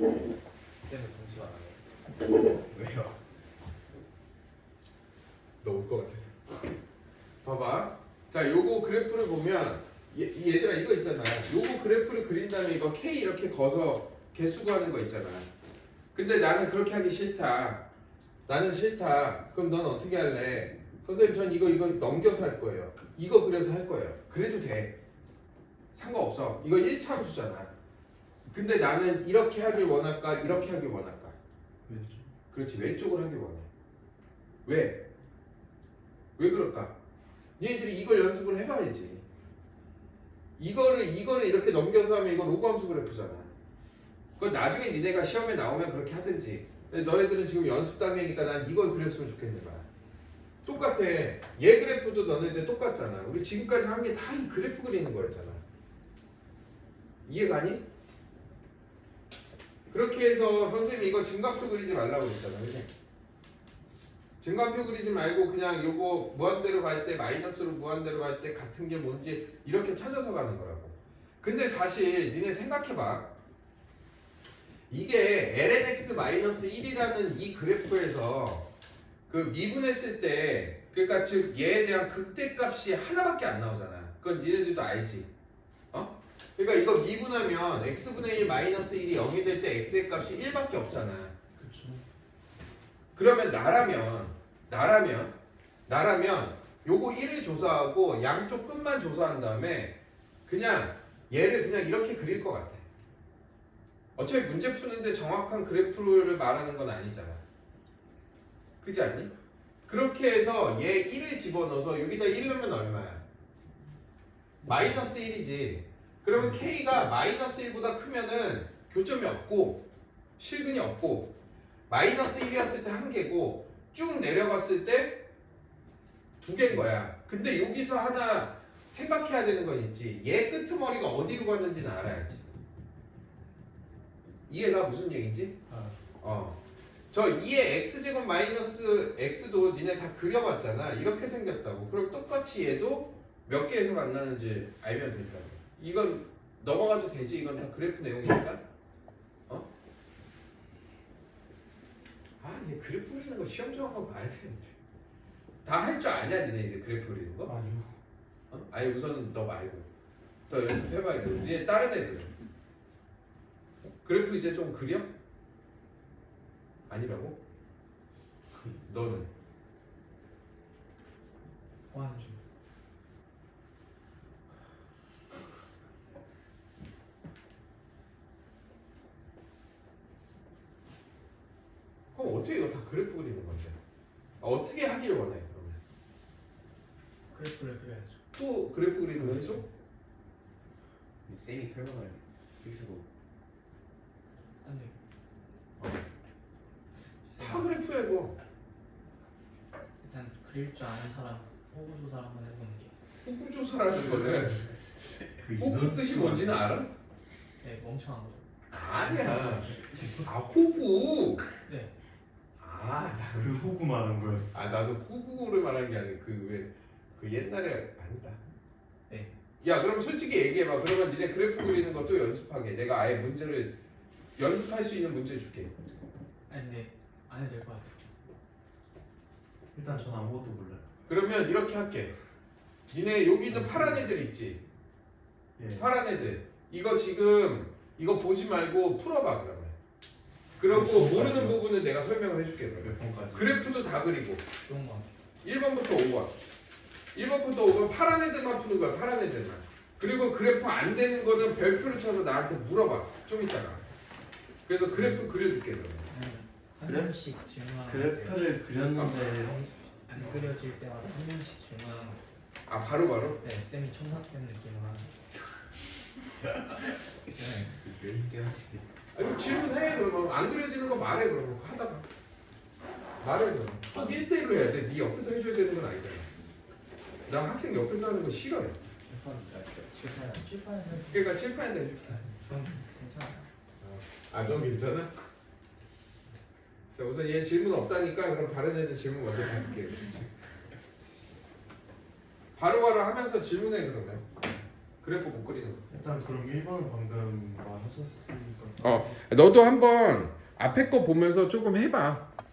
쌤은 정신 안 하네. 왜요? 너 올 것 같아서. 봐봐. 자, 요거 그래프를 보면 얘, 얘들아 이거 있잖아. 요거 그래프를 그린 다음에 이거 K 이렇게 거서 개수 구하는 거 있잖아. 근데 나는 그렇게 하기 싫다. 나는 싫다. 그럼 넌 어떻게 할래? 선생님 전 이거 이거 넘겨서 할 거예요. 이거 그려서 할 거예요. 그래도 돼. 상관없어. 이거 1차 함수잖아. 근데 나는 이렇게 하길 원할까? 이렇게 하길 원할까? 그렇지 왼쪽을 하길 원해 왜? 왜 그럴까? 니네들이 이걸 연습을 해봐야지 이거를 이거를 이렇게 넘겨서 하면 이거 로그 함수 그래프잖아 그건 나중에 니네가 시험에 나오면 그렇게 하든지 근데 너희들은 지금 연습 단계니까 난 이걸 그렸으면 좋겠는 거야 똑같아 얘 그래프도 너네들 똑같잖아 우리 지금까지 한 게 다 이 그래프 그리는 거였잖아 이해가니? 그렇게 해서 선생님이 이거 증가표 그리지 말라고 했잖아 그지? 증가표 그리지 말고 그냥 요거 무한대로 갈 때 마이너스로 무한대로 갈 때 같은 게 뭔지 이렇게 찾아서 가는 거라고 근데 사실 니네 생각해봐 이게 lnx-1이라는 이 그래프에서 그 미분했을 때 그러니까 즉 얘에 대한 극대값이 하나밖에 안 나오잖아 그건 니네들도 알지 어? 그러니까 이거 미분하면 x분의 1 마이너스 1이 0이 될 때 x의 값이 1밖에 없잖아 그렇죠. 그러면 나라면 나라면 나라면 요거 1을 조사하고 양쪽 끝만 조사한 다음에 그냥 얘를 그냥 이렇게 그릴 것 같아. 어차피 문제 푸는데 정확한 그래프를 말하는 건 아니잖아. 그지 않니? 그렇게 해서 얘 1을 집어넣어서 여기다 1 넣으면 얼마야? 마이너스 1이지. 그러면 k가 마이너스 1보다 크면은 교점이 없고 실근이 없고 마이너스 1이었을 때 한 개고 쭉 내려갔을 때 두 개인 거야. 근데 여기서 하나 생각해야 되는 건 있지. 얘 끄트머리가 어디로 갔는지는 알아야지. 이해가 무슨 얘기지? 아, 어. 저 2의 x제곱 마이너스 x도 니네 다 그려봤잖아. 이렇게 생겼다고. 그럼 똑같이 얘도 몇 개에서 만나는지 알면 된다고. 이건 넘어가도 되지. 이건 다 그래프 내용이니까. 어? 아, 얘 그래프 그리는 거 시험 정확하고 봐야 되는데. 다 할 줄 아냐, 니네 이제 그래프 그리는 거? 아니요. 어? 아니 우선은 너 말고 더 연습해봐야 돼. 이제 다른 애들은 그래프 이제 좀 그려? 아니라고? 너는 완주. 그럼 어떻게 이거 다 그래프 그리는 건데? 아, 어떻게 하길 원해 그러면? 그래프를 그려야죠. 또 그래프 그리는 거 해줘? 쌤이 설명을 해주고 안 돼. 다 그래프야 이거. 일단 그릴 줄 아는 사람 호구 조사를 한번 해보는 게. 호구 조사라는 거는 그 호구 뜻이 뭔지는 알아? 네, 멍청한 거죠. 아니야. 아 호구. 네. 아 나. 그 호구 말한 거였어. 아 나도 호구를 말한 게 아니고 그왜그 옛날에 아니다. 네. 야 그럼 솔직히 얘기해봐. 그러면 니네 그래프 그리는 것도 연습하게. 내가 아예 문제를 연습할 수 있는 문제 줄게. 아니 근데 안 해도 될 것 같아요. 일단 전 아무것도 몰라요. 그러면 이렇게 할게. 니네 여기 있는 파란 애들 있지. 예. 파란 애들. 이거 지금 이거 보지 말고 풀어봐 그러면. 그리고 모르는 부분은 내가 설명을 해줄게 그러면. 몇 번까지? 그래프도 다 그리고 좋은 것 같아요. 1번부터 5번. 1번부터 5번 파란 애들만 푸는 거야. 파란 애들만. 그리고 그래프 안 되는 거는 별표를 쳐서 나한테 물어봐. 좀 이따가. 그래서 그래프 그려줄게 그러면. 한 그래? 명씩 질문하는 그래프를 그렸는데 안 그려질 때마다 한 명씩 질문하는 거. 아 바로 바로? 네, 쌤이 천사 쌤 느낌으로 하는 거. 네. 왜 쌤한테 아니 질문해 그러면 안 그려지는 거 말해 그러면 하다가 말해 그러면 꼭 1대1로 해야 돼. 네 옆에서 해줘야 되는 건 아니잖아. 난 학생 옆에서 하는 거 칠판에서 그러니까 칠판에 해줄게. 좀 괜찮아요. 아, 넌 괜찮아? 자, 우선 얘 질문 없다니까 그럼 다른 애들 질문 먼저 받을게. 바로바로 하면서 질문해 그러면. 그래프 못 그리는 거. 일단 그럼 1번을 방금 말하셨으니까 어, 너도 한번 앞에 거 보면서 조금 해봐.